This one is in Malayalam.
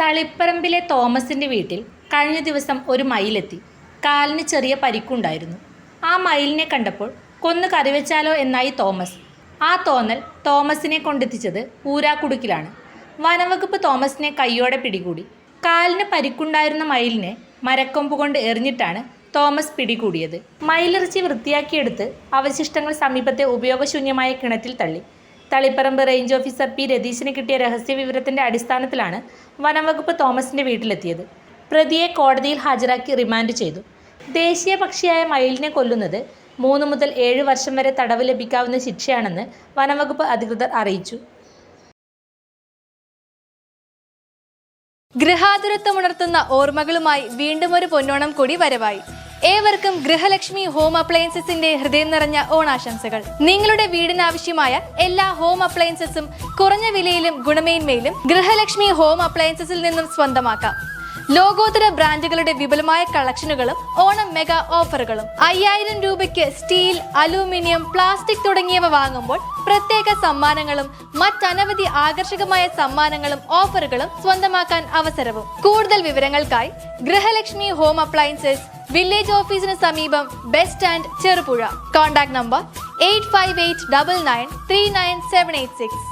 തളിപ്പറമ്പിലെ തോമസിന്റെ വീട്ടിൽ കഴിഞ്ഞ ദിവസം ഒരു മയിലെത്തി. കാലിന് ചെറിയ പരിക്കുണ്ടായിരുന്നു. ആ മയിലിനെ കണ്ടപ്പോൾ കൊന്നു കറിവെച്ചാലോ എന്നായി തോമസ്. ആ തോന്നൽ തോമസിനെ കൊണ്ടെത്തിച്ചത് ഊരാക്കുടുക്കിലാണ്. വനവകുപ്പ് തോമസിനെ കയ്യോടെ പിടികൂടി. കാലിന് പരിക്കുണ്ടായിരുന്ന മയിലിനെ മരക്കൊമ്പ് കൊണ്ട് എറിഞ്ഞിട്ടാണ് തോമസ് പിടികൂടിയത്. മയിലിറച്ചി വൃത്തിയാക്കിയെടുത്ത് അവശിഷ്ടങ്ങൾ സമീപത്തെ ഉപയോഗശൂന്യമായ കിണറ്റിൽ തള്ളി. തളിപ്പറമ്പ് റേഞ്ച് ഓഫീസർ പി രതീശിന് കിട്ടിയ രഹസ്യ വിവരത്തിന്റെ അടിസ്ഥാനത്തിലാണ് വനംവകുപ്പ് തോമസിന്റെ വീട്ടിലെത്തിയത്. പ്രതിയെ കോടതിയിൽ ഹാജരാക്കി റിമാൻഡ് ചെയ്തു. ദേശീയ പക്ഷിയായ മയിലിനെ കൊല്ലുന്നത് മൂന്ന് മുതൽ ഏഴ് വർഷം വരെ തടവ് ലഭിക്കാവുന്ന ശിക്ഷയാണെന്ന് വനംവകുപ്പ് അധികൃതർ അറിയിച്ചു. ഗൃഹാതുരത്വമുണർത്തുന്ന ഓർമ്മകളുമായി വീണ്ടും ഒരു പൊന്നോണം കൂടി വരവായി. ഏവർക്കും ഗൃഹലക്ഷ്മി ഹോം അപ്ലയൻസസിന്റെ ഹൃദയം നിറഞ്ഞ ഓണാശംസകൾ. നിങ്ങളുടെ വീടിനാവശ്യമായ എല്ലാ ഹോം അപ്ലയൻസസും കുറഞ്ഞ വിലയിലും ഗുണമേന്മയിലും ഗൃഹലക്ഷ്മി ഹോം അപ്ലയൻസസിൽ നിന്നും സ്വന്തമാക്കാം. ലോകോത്തര ബ്രാൻഡുകളുടെ വിപുലമായ കളക്ഷനുകളും ഓണം മെഗാ ഓഫറുകളും. അയ്യായിരം രൂപയ്ക്ക് സ്റ്റീൽ അലൂമിനിയം പ്ലാസ്റ്റിക് തുടങ്ങിയവ വാങ്ങുമ്പോൾ പ്രത്യേക സമ്മാനങ്ങളും മറ്റനവധി ആകർഷകമായ സമ്മാനങ്ങളും ഓഫറുകളും സ്വന്തമാക്കാൻ അവസരവും. കൂടുതൽ വിവരങ്ങൾക്കായി ഗൃഹലക്ഷ്മി ഹോം അപ്ലയൻസസ് വില്ലേജ് ഓഫീസിന് സമീപം bus stand Cherupuzha. Contact number eight five eight double nine three nine seven eight six.